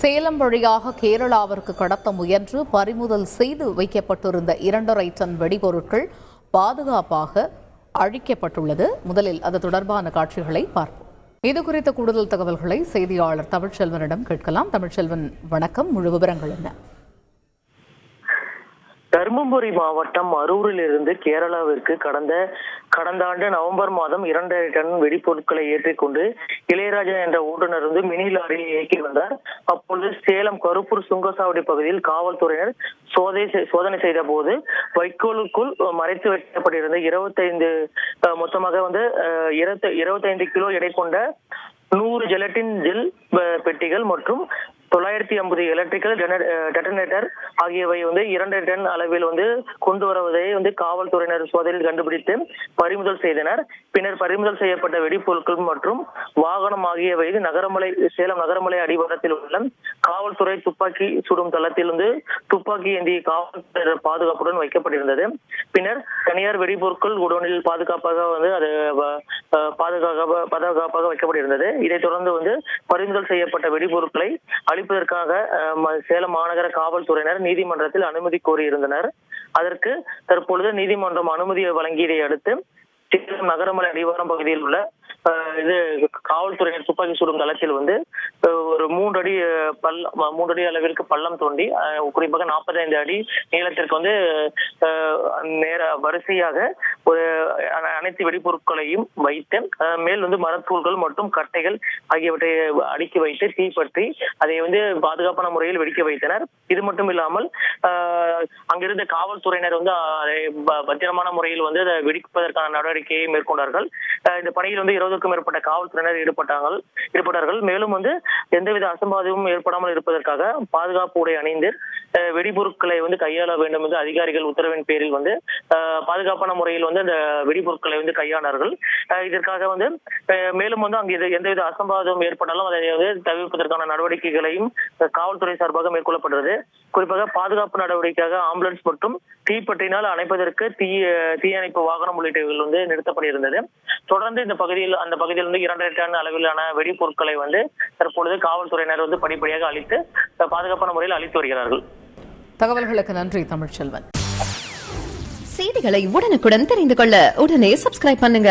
சேலம் வழியாக கேரளாவிற்கு கடத்த முயன்று பறிமுதல் செய்து வைக்கப்பட்டிருந்த இரண்டரை டன் வெடிபொருட்கள் பாதுகாப்பாக அழிக்கப்பட்டுள்ளது. முதலில் அது தொடர்பான காட்சிகளை பார்ப்போம். இது குறித்த கூடுதல் தகவல்களை செய்தியாளர் தமிழ்ச்செல்வனிடம் கேட்கலாம். தமிழ்ச்செல்வன் வணக்கம். முழு விவரங்கள் என்ன? தருமபுரி மாவட்டம் அரூரிலிருந்து கேரளாவிற்கு கடந்த கடந்த ஆண்டு நவம்பர் மாதம் இரண்டரை டன் வெடிப்பொருட்களை ஏற்றிக்கொண்டு இளையராஜா என்ற ஓட்டுநர் வந்து மினி லாரியை இயக்கி வந்தார். அப்பொழுது சேலம் கருப்பூர் சுங்கசாவடி பகுதியில் காவல்துறையினர் சோதனை செய்- சோதனை செய்த போது வைக்கோலுக்குள் மறைத்து வைக்கப்பட்டிருந்த இருபத்தைந்து மொத்தமாக வந்து இருபத்தி இருபத்தைந்து கிலோ எடை கொண்ட நூறு ஜெலட்டின் ஜெல் பெட்டிகள் மற்றும் தொள்ளாயிரத்தி ஐம்பது எலக்ட்ரிக்கல் டெட்டனேட்டர் ஆகியவை வந்து இரண்டு டன் அளவில் வந்து கொண்டு வருவதை வந்து காவல்துறையினர் சோதனையில் கண்டுபிடித்து பறிமுதல் செய்தனர். பின்னர் பறிமுதல் செய்யப்பட்ட வெடிப்பொருட்கள் மற்றும் வாகனம் ஆகியவை நகரமலை சேலம் நகரமலை அடிவாரத்தில் உள்ள காவல்துறை துப்பாக்கி சுடும் தளத்தில் வந்து துப்பாக்கி ஏந்திய காவல்துறையினர் பாதுகாப்புடன் வைக்கப்பட்டிருந்தது. பின்னர் தனியார் வெடிபொருட்கள் குடோனில் பாதுகாப்பாக வந்து அது பாதுகாப்பாக பாதுகாப்பாக வைக்கப்பட்டிருந்தது. இதைத் தொடர்ந்து வந்து பறிமுதல் செய்யப்பட்ட வெடிபொருட்களை அளிப்பதற்காக சேலம் மாநகர காவல்துறையினர் நீதிமன்றத்தில் அனுமதி கோரியிருந்தனர். அதற்கு தற்பொழுது நீதிமன்றம் அனுமதி வழங்கியதை அடுத்து சேலம் நகரமலை அடிவாரம் பகுதியில் உள்ள இது காவல்துறையினர் துப்பாக்கி சுடும் தளத்தில் வந்து ஒரு மூன்று அடி அஹ், பள்ளம் மூன்று அடி அளவிற்கு பள்ளம் தோண்டி குறிப்பாக 45 அடி நீளத்திற்கு வந்து நேர வரிசையாக ஒரு அனைத்து வெடிப்பொருட்களையும் வைத்து மேல் வந்து மரத்தூள்கள் மற்றும் கட்டைகள் ஆகியவற்றை அடுக்கி வைத்து தீப்பற்றி அதை வந்து பாதுகாப்பான முறையில் வெடிக்க வைத்தனர். இது மட்டும் இல்லாமல் அங்கிருந்த காவல்துறையினர் வந்து அதை ப- பத்திரமான முறையில் வந்து அதை வெடிப்பதற்கான நடவடிக்கையை மேற்கொண்டார்கள். இந்த பணியில் வந்து இருபதுக்கும் மேற்பட்ட காவல்துறையினர் ஈடுபட்டார்கள் ஈடுபட்டார்கள். மேலும் வந்து எந்தவித அசம்பாதமும் ஏற்படாமல் இருப்பதற்காக பாதுகாப்பு உடை அணிந்து அஹ், வெடிபொருட்களை வந்து கையாள வேண்டும் என்று அதிகாரிகள் உத்தரவின் பேரில் வந்து பாதுகாப்பான முறையில் வந்து அந்த வெடிபொருட்களை வந்து கையாண்டார்கள். இதற்காக வந்து அஹ், மேலும் வந்து அங்கு இது எந்தவித அசம்பாதம் ஏற்பட்டாலும் அதை வந்து தவிர்ப்பதற்கான நடவடிக்கைகளையும் காவல்துறை சார்பாக மேற்கொள்ளப்பட்டது. குறிப்பாக பாதுகாப்பு நடவடிக்கையாக ஆம்புலன்ஸ் மற்றும் தீப்பற்றினால் அணைப்பதற்கு தீ தீயணைப்பு வாகனம் உள்ளிட்டவைகள் வந்து நிறுத்தப்பட்டிருந்தது. தொடர்ந்து இந்த பகுதியில் அந்த பகுதியில் வந்து இரண்டரை டன் அளவிலான வெடிப்பொருட்களை வந்து தற்பொழுது காவல்துறையினர் வந்து படிப்படியாக அளித்து பாதுகாப்பான முறையில் அளித்து வருகிறார்கள். தகவல்களுக்கு நன்றி தமிழ்ச்செல்வன். செய்திகளை உடனுக்குடன் தெரிந்து கொள்ள உடனே சப்ஸ்கிரைப் பண்ணுங்க.